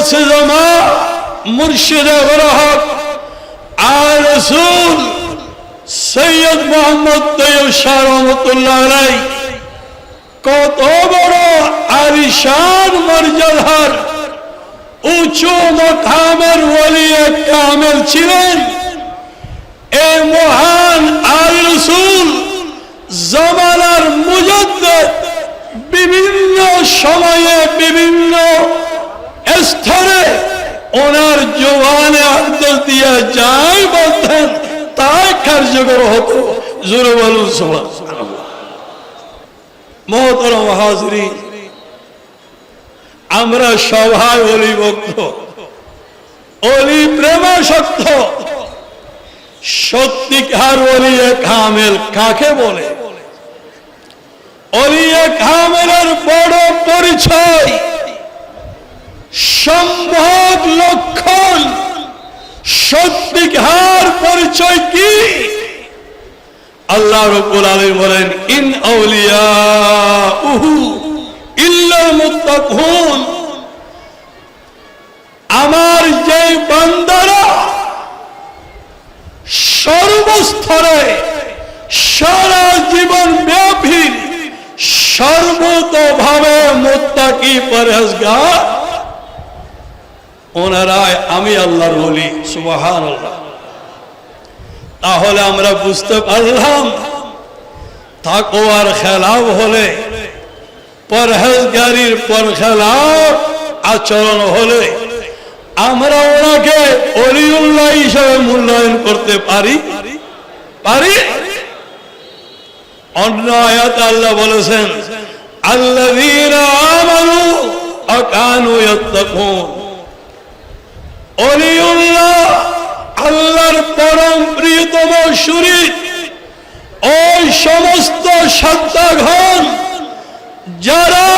গৌসে জমা মুর্শিদে বরহক আর সৈয়দ মোহাম্মদ তৈব রহমতুল্লাহ আলাই কত বড় আরিশান মর্যাদার উঁচু মকামের ওলি এক কামেল ছিলেন। এ মহান আর রসুল জমানার মুজদ্দেদ বিভিন্ন সময়ে ওনার জোয়ানে আদর দিয়ে যাই বলতেন তাই কার্যকর হতো। জোরে বলুন সবাই মহতরম হাজরি আমরা সবাই অলি ভক্ত অলি প্রেমাসক্ত সত্যিকার অলি কামেল কাকে বলে? অলি কামেলের বড় পরিচয়। সম্ভব লক্ষণ। সত্যিকার পরিচয় কি? আল্লাহ রব্বুল আলামিন বলেন, ইন আউলিয়া উহু ইল্লা মুত্তাকুন। আমার যে বান্দারা সর্বস্তরে সারা জীবন ব্যাপী সর্বতভাবে মুত্তাকি পরহেজগার ওনারাই আমি আল্লাহর বলি সুবাহান আল্লাহ তাহলে আমরা বুঝতে পারলাম তাকওয়ার খেলাফ হলে, পরহেজগারির পর খেলাফ আচরণ হলে, আমরা ওনাকে অলিউল্লাহ হিসাবে মূল্যায়ন করতে পারি? পারি? অন্য আয়াত আল্লাহ বলেছেন, আল্লাযীনা আমানু ইয়াত্তাকুন। অলিউল্লাহ, আল্লাহর পরম প্রিয়তম শরীর ওই সমস্ত সত্তাঘন যারা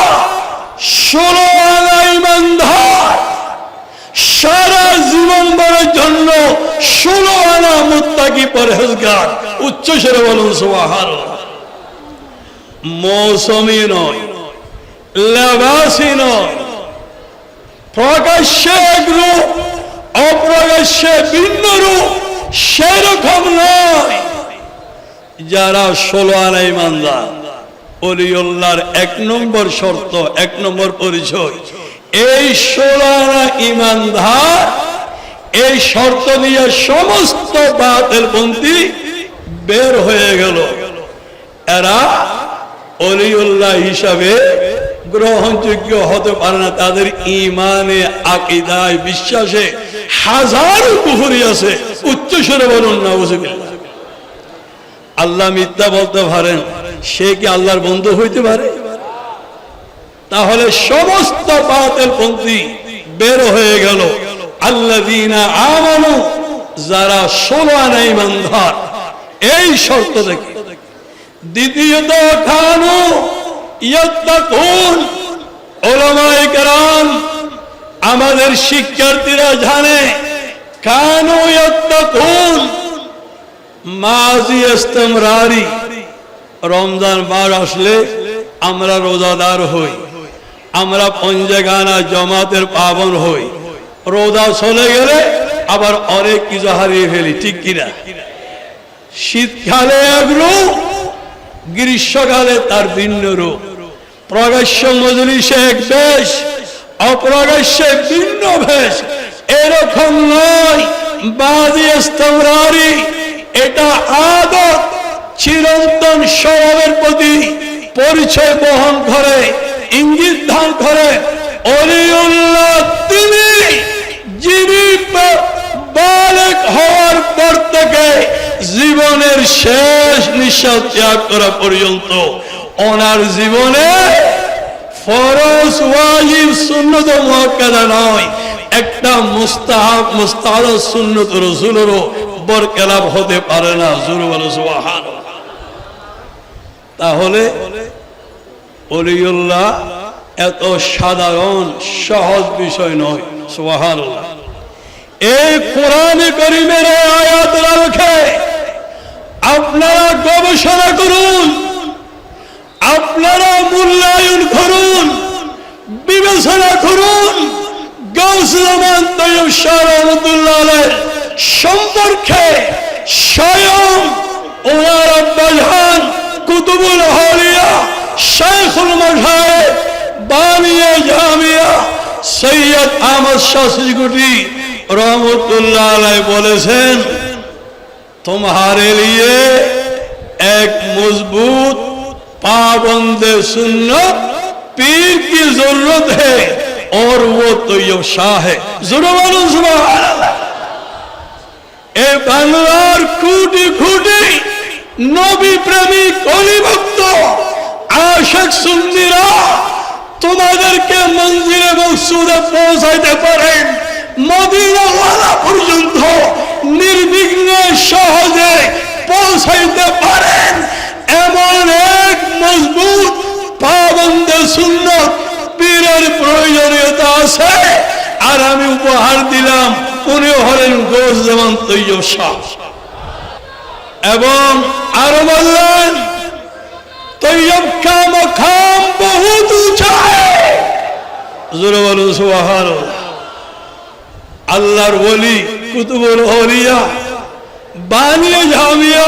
ষোলো আনা ইমানদার সারা জীবন বড়ের জন্য ষোলো আনা মুত্তাকি পরহেজগার। উচ্চ সেরে বলুন সোহার মৌসুমি নয় লেবাসী নয়, প্রকাশ্যে এক অপ্রকাশ্যে ভিন্ন রূপ সেরকম নয়। যারা ষোলো আনা ইমানদার, অলিউল্লাহর এক নম্বর শর্ত, এক নম্বর পরিচয়, এই এই শর্ত নিয়ে সমস্ত বাতের পন্থী বের হয়ে গেল। এরা অলিউল্লাহ হিসাবে গ্রহণযোগ্য হতে পারে না, তাদের ইমানে, আকিদায়, বিশ্বাসে হাজার কুহুরি আছে, উচ্চ স্বরে বলুন না আল্লাহ মিথ্যা বলতে পারেন, সে কি আল্লাহর বন্ধু হইতে পারে? তাহলে সমস্ত বাতের পন্থী বের হয়ে গেল। আল্লাহ আমানু, যারা ষোলো আনা ইমানদার এই শর্ত দেখে। দ্বিতীয়ত খানু ইয়াত্তাকুন ওলামায়ে কেরাম আমাদের শিক্ষার্থীরা জানে কানু মাজি রমজান মাস আসলে আমরা রোজাদার হই, আমরা পঞ্জগানা জমাতের পাবন হই। রোজা চলে গেলে আবার অনেক কিছু হারিয়ে ফেলি, ঠিক কিনা? শীতকালে এক রূপ, গ্রীষ্মকালে তার ভিন্ন রূপ। প্রকাশ্য মজলিসে এক বেশ অপ্রকাশ্যে ভিন্ন বেশ এরকম নয়। বাদি স্তমরারি এটা আদত চিরন্তন স্বভাবের প্রতি পরিচয় বহন করে, ইঙ্গিত ধান করে। অলিউল্লাহ, তিনি যিনি বালেক হওয়ার পর থেকে জীবনের শেষ নিঃশ্বাস ত্যাগ করা পর্যন্ত ওনার জীবনে ফরজ, ওয়াজিব সুন্নত মুআক্কাদা নয়। একটা মুস্তাহাব মুস্তাহাব সুন্নত রসুলেরও হতে পারে না তাহলে অলিউল্লাহ এত সাধারণ, সহজ বিষয় নয় সুবহান এই কোরআন করিমের আয়াত রাখে। আপনারা গবেষণা করুন। আপনারা মূল্যায়ন করুন, বিবেচনা করুন। গৌসলামান তৈব শাহরুল্লাহ সম্পর্কে স্বয়ং ওনার আব্বাজান কুতুবুল হলিয়া শেখুল মশায় বানিয়া জামিয়া সৈয়দ আহমদ শাসিগুটি রহমতুল্লাহ বলেছেন তোমারে লিয়ে এক মজবুত पाबंद सुन्नत पीर की जरूरत है और वो तो यो शाह है जरूर बोलो सुभान अल्लाह। এ বাংলার খুঁটি খুঁটি নবী প্রেমিক অলিভক্ত আশেক সুন্দিরা তোমাদেরকে মন্দিরে মকসুদে পৌঁছাইতে পারেন মদিনাওয়ালা পর্যন্ত নির্বিঘ্নে সহজে পৌঁছাইতে পারেন এমন এক মজবুত পাবন্দে সুন্নত পীরের প্রয়োজনীয়তা আছে। আর আমি উপহার দিলাম উনি হলেন গোস যেমন তৈয় এবং আরও বললেন, তৈয়ব কা মখাম বহুত আল্লাহর বলি কুতুবুল হলিয়া বানিয়ে জামিয়া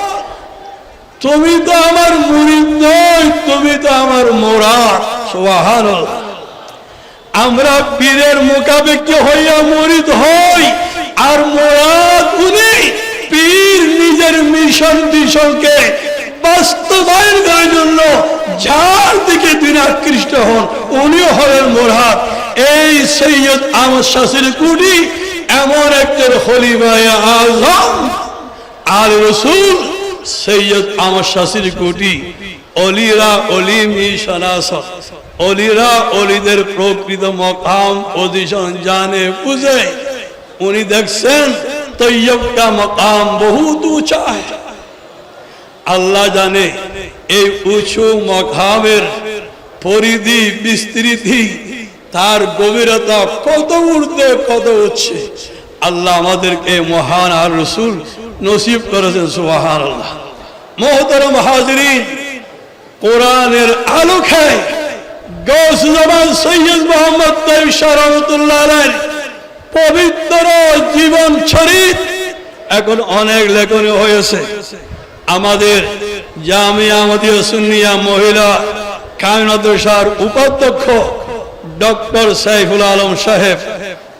তুমি তো আমার মুরিদ নয় তুমি তো আমার মোরাদ সোহান আমরা পীরের মোকাবেকি হইয়া মরিদ হই, আর মোরাদ উনি পীর নিজের মিশন মিশনকে বাস্তবায়ন করার জন্য যার দিকে তিনি আকৃষ্ট হন, উনিও হলেন মোরাদ এই সৈয়দ আমার শাশুর কুটি এমন একজন হলিবায় আজম আর রসুল সৈয়দ আমার শাশুর কুটি অলিরা অলি মিশন অলিরা অলিদের প্রকৃত মকাম পজিশন জানে বুঝে। উনি দেখছেন, তৈয়বটা মকাম বহুত উঁচা। আল্লাহ জানে, এই উঁচু মকামের পরিধি, বিস্তৃতি, তার গভীরতা কত ঊর্ধ্বে, কত উঠছে আল্লাহ আমাদেরকে মহান আর রসুল নসিব করেছেন সুবাহান আল্লাহ মহতরম হাজরিন, কোরআনের তৈব রহমতুল্লাহ পবিত্র জীবন চরিত এখন অনেক লেখনী হয়েছে। আমাদের মহিলা উপাধ্যক্ষ ডক্টর সাইফুল আলম সাহেব,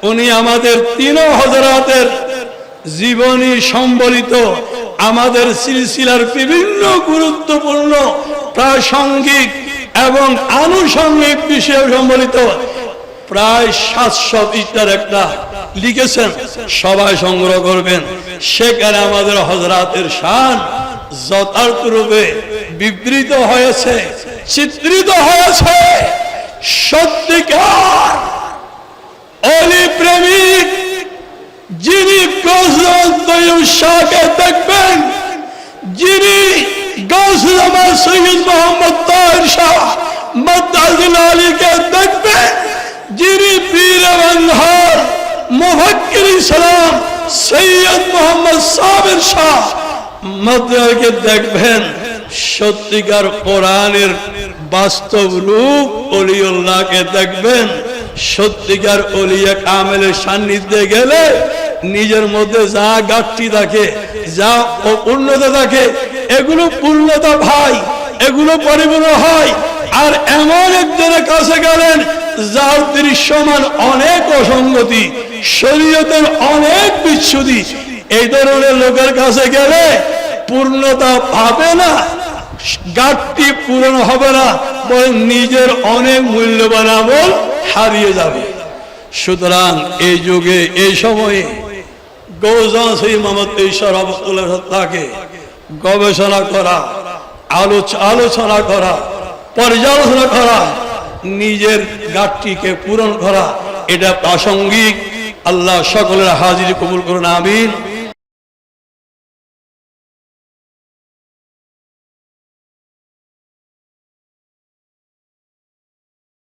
উনি আমাদের তিন হজরাতের জীবনী সম্বলিত আমাদের সিলসিলার বিভিন্ন গুরুত্বপূর্ণ প্রাসঙ্গিক এবং আনুষঙ্গিক বিষয় সম্বলিত প্রায় সাতশো পৃষ্ঠার একটা লিখেছেন, সবাই সংগ্রহ করবেন। সেখানে আমাদের হজরাতের শান যথার্থ রূপে বিবৃত হয়েছে, চিত্রিত হয়েছে। সত্যিকার অলি প্রেমিক যিনি শাহকে দেখবেন, যিনি গৌসুলামার সৈয়দ মোহাম্মদ তাহির শাহ মদ্দাজুল আলীকে দেখবেন, যিনি পীর বন্ধর মুফাক্কির ইসলাম সৈয়দ মোহাম্মদ সাবির শাহ মদ্দাকে দেখবেন। সত্যিকার কোরআনের বাস্তব রূপ অলিউল্লাহকে দেখবেন। সত্যিকার অলিয়া কামেলের সান্নিধ্যে গেলে নিজের মধ্যে যা গাঠটি থাকে, যা পূর্ণতা থাকে, এগুলো পূর্ণতা ভাই, এগুলো পরিপূর্ণ হয়। আর এমন একজনের কাছে গেলেন, যার দৃশ্যমান অনেক অসঙ্গতি, শরীয়তের অনেক বিচ্ছুতি, এই ধরনের লোকের কাছে গেলে পূর্ণতা পাবে না গাঠটি পূরণ হবে না, বরং নিজের অনেক মূল্যবান আমল হারিয়ে যাবে। সুতরাং এই যুগে, এই সময়ে মোহাম্মদ ঈশ্বর গবেষণা করা আলোচনা করা, পর্যালোচনা করা, নিজের গাঠটিকে পূরণ করা, এটা প্রাসঙ্গিক। আল্লাহ সকলের হাজির কবুল করুন, আমিন।